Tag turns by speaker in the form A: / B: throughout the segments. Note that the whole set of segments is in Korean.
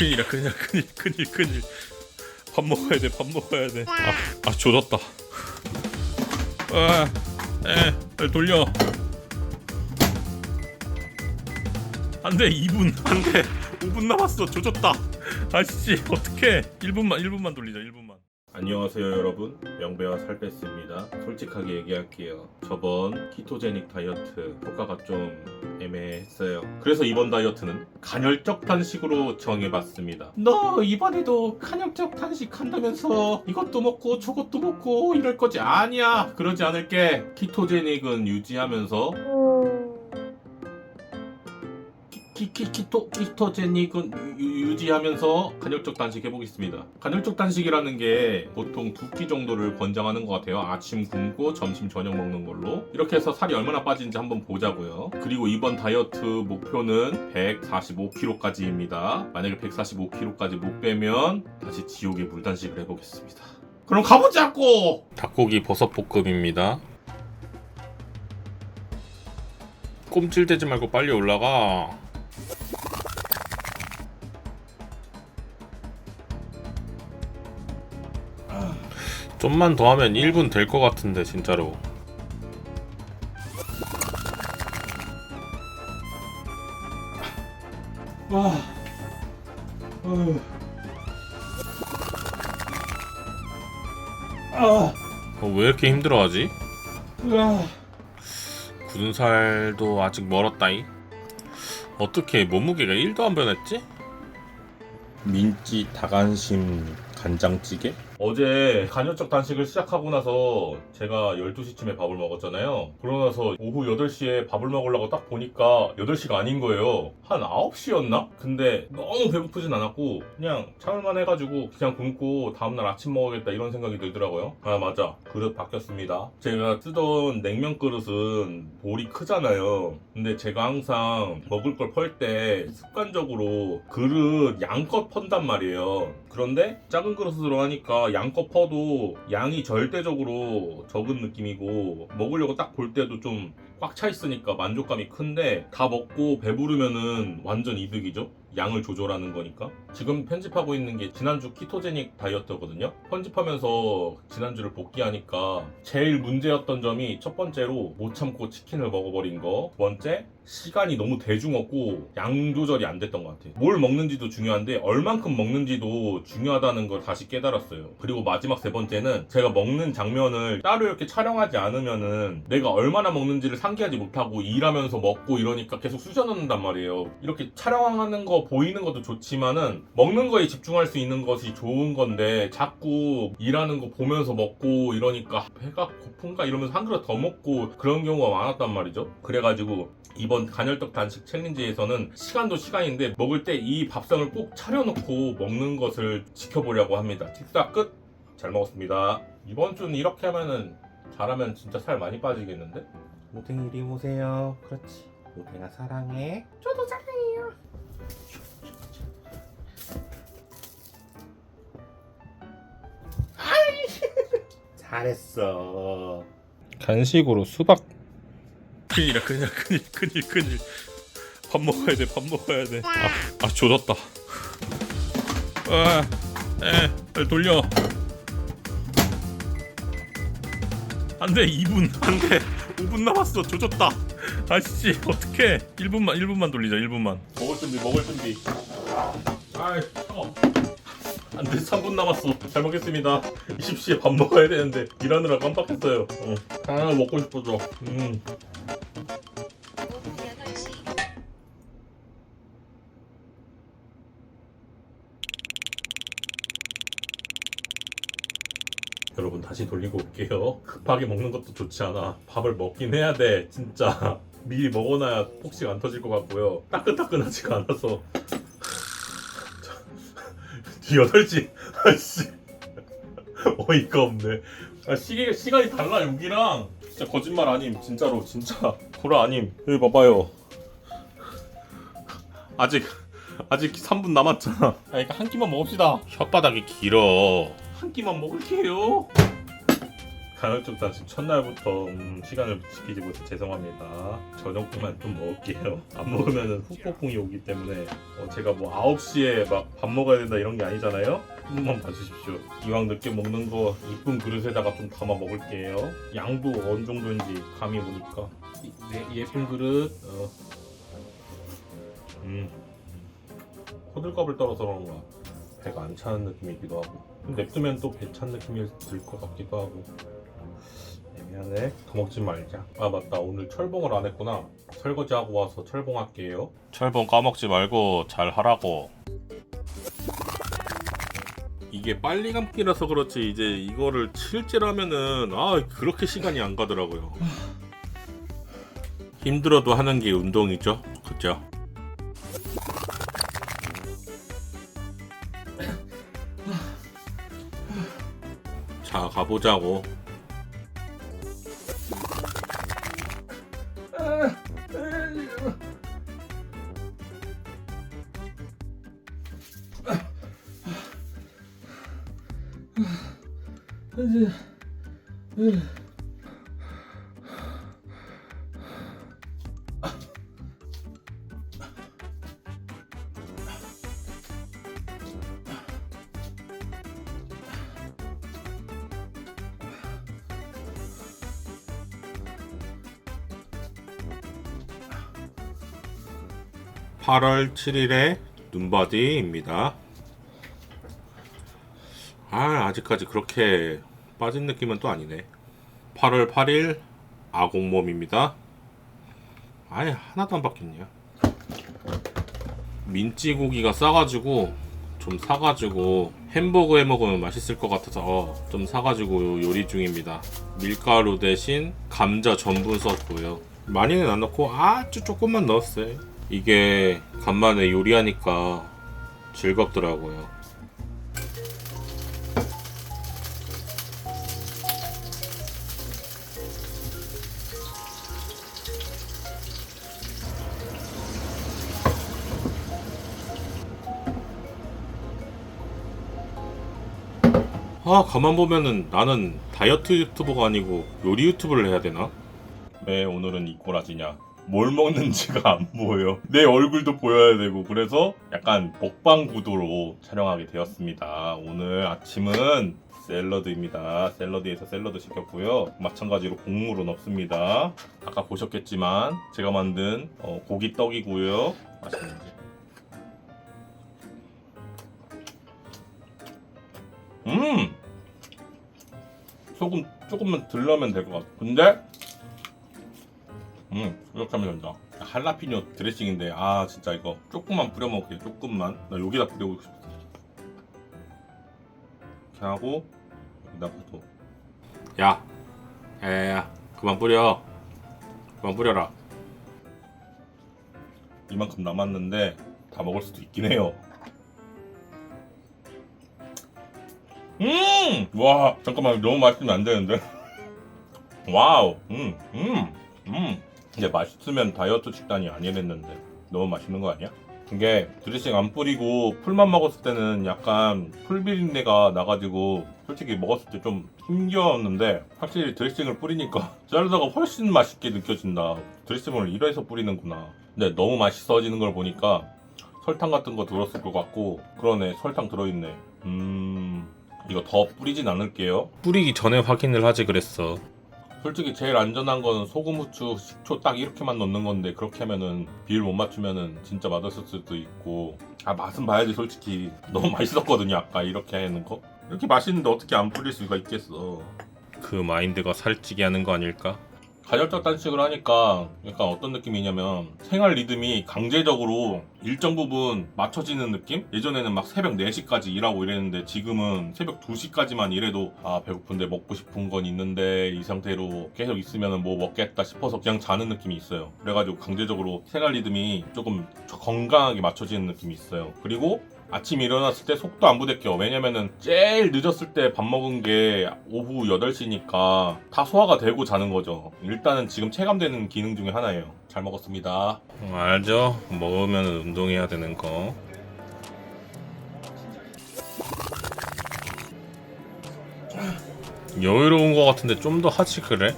A: 큰일이야 큰일 큰일 큰일 큰일. 밥 먹어야 돼 밥 먹어야 돼아 아, 조졌다. 아에 빨리 돌려. 안돼 2분. 안돼 5분 남았어 조졌다. 아씨 어떡해. 1분만 1분만 돌리자 1분만 안녕하세요 여러분. 명배와 살 뺐습니다. 솔직하게 얘기할게요. 저번 키토제닉 다이어트 효과가 좀 애매했어요. 그래서 이번 다이어트는 간헐적 단식으로 정해봤습니다. 너 이번에도 간헐적 단식 한다면서 이것도 먹고 저것도 먹고 이럴 거지 아니야. 그러지 않을게. 키토제닉은 유지하면서 키, 키, 키토, 키토제닉은 유- 유지하면서 간헐적 단식 해보겠습니다. 간헐적 단식이라는 게 보통 두 끼 정도를 권장하는 것 같아요. 아침 굶고 점심 저녁 먹는 걸로. 이렇게 해서 살이 얼마나 빠지는지 한번 보자고요. 그리고 이번 다이어트 목표는 145kg까지입니다. 만약에 145kg까지 못 빼면 다시 지옥의 물단식을 해보겠습니다. 그럼 가보자고! 닭고기 버섯 볶음입니다. 꼼찔대지 말고 빨리 올라가. 좀만 더 하면 1분 될 것 같은데 진짜로 와. 아. 어, 왜 이렇게 힘들어하지? 굳은 살도 아직 멀었다이. 어떻게 몸무게가 1도 안 변했지? 민지 닭안심 간장찌개? 어제 간헐적 단식을 시작하고 나서 제가 12시쯤에 밥을 먹었잖아요. 그러고 나서 오후 8시에 밥을 먹으려고 딱 보니까 8시가 아닌 거예요. 한 9시였나? 근데 너무 배고프진 않았고 그냥 참을만 해가지고 그냥 굶고 다음날 아침 먹어야겠다 이런 생각이 들더라고요. 아 맞아. 그릇 바뀌었습니다. 제가 쓰던 냉면 그릇은 볼이 크잖아요. 근데 제가 항상 먹을 걸 펄 때 습관적으로 그릇 양껏 펀단 말이에요. 그런데 작은 그릇으로 하니까 양껏 퍼도 양이 절대적으로 적은 느낌이고 먹으려고 딱 볼 때도 좀 꽉 차 있으니까 만족감이 큰데 다 먹고 배부르면은 완전 이득이죠. 양을 조절하는 거니까. 지금 편집하고 있는 게 지난주 키토제닉 다이어트거든요. 편집하면서 지난주를 복귀하니까 제일 문제였던 점이 첫 번째로 못 참고 치킨을 먹어버린 거. 두 번째, 시간이 너무 대중 없고 양 조절이 안 됐던 것 같아요. 뭘 먹는지도 중요한데 얼만큼 먹는지도 중요하다는 걸 다시 깨달았어요. 그리고 마지막 세 번째는 제가 먹는 장면을 따로 이렇게 촬영하지 않으면은 내가 얼마나 먹는지를 상기하지 못하고 일하면서 먹고 이러니까 계속 쑤셔넣는단 말이에요. 이렇게 촬영하는 거 보이는 것도 좋지만은 먹는 거에 집중할 수 있는 것이 좋은 건데 자꾸 일하는 거 보면서 먹고 이러니까 배가 고픈가 이러면서 한 그릇 더 먹고 그런 경우가 많았단 말이죠. 그래가지고 이번 간헐적 단식 챌린지에서는 시간도 시간인데 먹을 때 이 밥상을 꼭 차려놓고 먹는 것을 지켜보려고 합니다. 식사 끝! 잘 먹었습니다. 이번 주는 이렇게 하면은 잘하면 진짜 살 많이 빠지겠는데? 모탱이 이리 오세요. 그렇지. 모탱아 사랑해. 저도 사랑해 잘했어. 간식으로 수박. 큰일이야 큰일 큰일 큰일 큰일. 밥 먹어야 돼 밥 먹어야 돼 아 아, 조졌다. 아에 빨리 돌려. 안돼 2분 안돼 5분 남았어 조졌다. 아씨 어떡해. 1분만 1분만 돌리자 1분만. 먹을 준비 먹을 준비. 아이 차워 안돼 3분 남았어 잘 먹겠습니다 20시에 밥 먹어야 되는데 일하느라 깜빡했어요 어. 하나 먹고 싶어져 음. 여러분 다시 돌리고 올게요. 급하게 먹는 것도 좋지 않아. 밥을 먹긴 해야 돼. 진짜 미리 먹어놔야 폭식 안 터질 것 같고요. 따끈따끈하지가 않아서 8시 아씨 어이가 없네. 아, 시계 시간이 달라 여기랑 진짜 거짓말 아님 진짜로 진짜 구라 아님 여기 봐봐요. 아직 아직 3분 남았잖아. 아, 그러니까 한 끼만 먹읍시다. 혓바닥이 길어. 한 끼만 먹을게요. 간헐적 단식 첫날부터 음, 시간을 지키지 못해 죄송합니다. 저녁 동안 좀 먹을게요. 안 먹으면 후폭풍이 오기 때문에 어, 제가 뭐 9시에 막 밥 먹어야 된다 이런 게 아니잖아요. 한 번만 봐주십시오. 이왕 늦게 먹는 거 이쁜 그릇에다가 좀 담아 먹을게요. 양도 어느 정도인지 감이 오니까 이- 네, 예쁜 그릇. 어. 음. 호들갑을 떨어서 그런가 배가 안 차는 느낌이기도 하고 냅두면 또 배 찬 느낌이 들 것 같기도 하고 애매하네 더 먹지 말자. 아 맞다. 오늘 철봉을 안 했구나. 설거지하고 와서 철봉할게요. 철봉 까먹지 말고 잘 하라고. 이게 빨리 감기라서 그렇지 이제 이거를 실제로 하면은 아 그렇게 시간이 안 가더라고요. 힘들어도 하는 게 운동이죠. 그죠? 자 가보자고 팔월 7일의 눈바디입니다. 아, 아직까지 그렇게 빠진 느낌은 또 아니네. 8월 8일 아공몸입니다. 아예 하나도 안 바뀌냐. 민찌고기가 싸가지고 좀 사가지고 햄버거 해 먹으면 맛있을 것 같아서 어, 좀 사가지고 요리 중입니다. 밀가루 대신 감자 전분 썼고요. 많이는 안 넣고 아주 조금만 넣었어요. 이게 간만에 요리하니까 즐겁더라고요. 아 가만 보면은 나는 다이어트 유튜버가 아니고 요리 유튜브를 해야 되나? 왜 오늘은 이 꼬라지냐? 뭘 먹는지가 안 보여. 내 얼굴도 보여야 되고 그래서 약간 먹방 구도로 촬영하게 되었습니다. 오늘 아침은 샐러드입니다. 샐러드에서 샐러드 시켰고요. 마찬가지로 곡물은 없습니다. 아까 보셨겠지만 제가 만든 어, 고기 떡이고요. 맛있는지. 음! 소금 조금만 덜 넣으면 될 것 같아. 근데 음 이렇게 하면 된다. 할라피뇨 드레싱인데 아 진짜 이거 조금만 뿌려 먹을게요. 조금만. 나 여기다 뿌려보고 싶어. 이렇게 하고 여기다가 또. 야, 야야야, 그만 뿌려. 그만 뿌려라. 이만큼 남았는데 다 먹을 수도 있긴 해요. 음! 와, 잠깐만, 너무 맛있으면 안 되는데? 와우, 음, 음, 음. 근데 맛있으면 다이어트 식단이 아니랬는데. 너무 맛있는 거 아니야? 이게 드레싱 안 뿌리고 풀만 먹었을 때는 약간 풀 비린내가 나가지고 솔직히 먹었을 때 좀 힘겨웠는데 확실히 드레싱을 뿌리니까 샐러드가 훨씬 맛있게 느껴진다. 드레싱을 이래서 뿌리는구나. 근데 너무 맛있어지는 걸 보니까 설탕 같은 거 들었을 것 같고 그러네 설탕 들어있네. 음 이거 더 뿌리진 않을게요. 뿌리기 전에 확인을 하지 그랬어. 솔직히 제일 안전한 거는 소금, 후추, 식초 딱 이렇게만 넣는 건데 그렇게 하면은 비율 못 맞추면은 진짜 맛없을 수도 있고 아 맛은 봐야지 솔직히 너무 맛있었거든요 아까 이렇게 하는 거 이렇게 맛있는데 어떻게 안 뿌릴 수가 있겠어 그 마인드가 살찌게 하는 거 아닐까? 가열적 단식을 하니까 약간 어떤 느낌이냐면 생활 리듬이 강제적으로 일정 부분 맞춰지는 느낌? 예전에는 막 새벽 4시까지 일하고 이랬는데 지금은 새벽 2시까지만 일해도 아 배고픈데 먹고 싶은 건 있는데 이 상태로 계속 있으면 뭐 먹겠다 싶어서 그냥 자는 느낌이 있어요 그래가지고 강제적으로 생활 리듬이 조금 건강하게 맞춰지는 느낌이 있어요 그리고 아침 일어났을 때 속도 안 부대껴. 왜냐면은 제일 늦었을 때 밥 먹은 게 오후 8시니까 다 소화가 되고 자는 거죠. 일단은 지금 체감되는 기능 중에 하나예요. 잘 먹었습니다. 알죠? 먹으면 운동해야 되는 거. 여유로운 것 같은데 좀 더 하지 그래?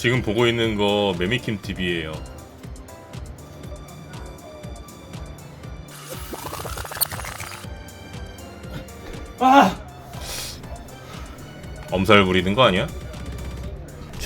A: 지금 보고 있는 거 매미킴 TV예요. 아! 엄살 부리는 거 아니야?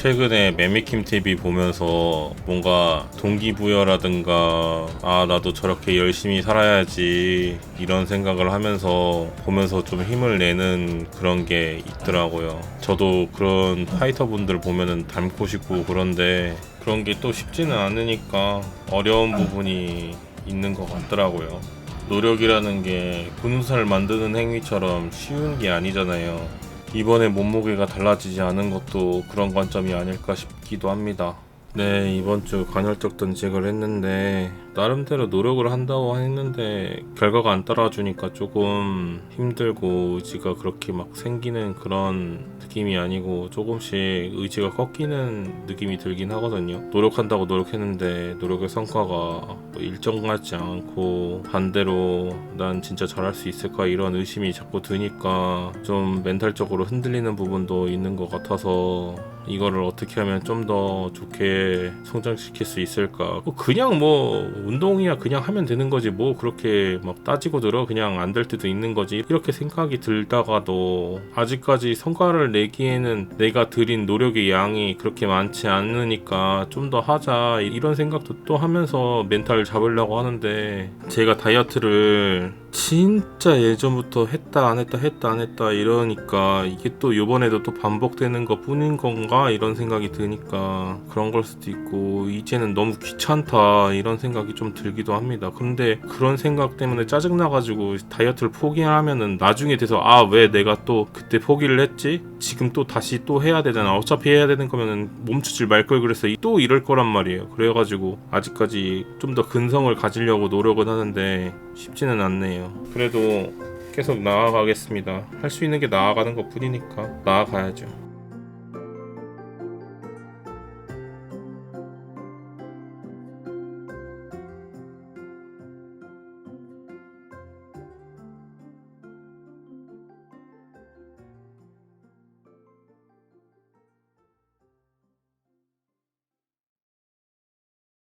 A: 최근에 매미킴 TV 보면서 뭔가 동기부여라든가 아 나도 저렇게 열심히 살아야지 이런 생각을 하면서 보면서 좀 힘을 내는 그런 게 있더라고요. 저도 그런 파이터 분들 보면은 닮고 싶고 그런데 그런 게 또 쉽지는 않으니까 어려운 부분이 있는 것 같더라고요. 노력이라는 게 군살 만드는 행위처럼 쉬운 게 아니잖아요. 이번에 몸무게가 달라지지 않은 것도 그런 관점이 아닐까 싶기도 합니다. 네, 이번 주 간헐적 단식을 했는데 나름대로 노력을 한다고 했는데 결과가 안 따라주니까 조금 힘들고 의지가 그렇게 막 생기는 그런 느낌이 아니고 조금씩 의지가 꺾이는 느낌이 들긴 하거든요. 노력한다고 노력했는데 노력의 성과가 뭐 일정하지 않고 반대로 난 진짜 잘할 수 있을까 이런 의심이 자꾸 드니까 좀 멘탈적으로 흔들리는 부분도 있는 것 같아서 이거를 어떻게 하면 좀 더 좋게 성장시킬 수 있을까? 뭐 그냥 뭐 운동이야 그냥 하면 되는 거지. 뭐 그렇게 막 따지고 들어 그냥 안 될 때도 있는 거지. 이렇게 생각이 들다가도 아직까지 성과를 내기에는 내가 들인 노력의 양이 그렇게 많지 않으니까 좀 더 하자. 이런 생각도 또 하면서 멘탈을 잡으려고 하는데 제가 다이어트를 진짜 예전부터 했다 안 했다 했다 안 했다 이러니까 이게 또 요번에도 또 반복되는 것 뿐인 건가? 이런 생각이 드니까 그런 걸 수도 있고 이제는 너무 귀찮다 이런 생각이 좀 들기도 합니다. 근데 그런 생각 때문에 짜증나가지고 다이어트를 포기하면은 나중에 돼서 아 왜 내가 또 그때 포기를 했지? 지금 또 다시 또 해야 되잖아. 어차피 해야 되는 거면은 멈추질 말 걸 그랬어 또 이럴 거란 말이에요. 그래가지고 아직까지 좀 더 근성을 가지려고 노력은 하는데 쉽지는 않네요. 그래도 계속 나아가겠습니다. 할 수 있는 게 나아가는 것 뿐이니까 나아가야죠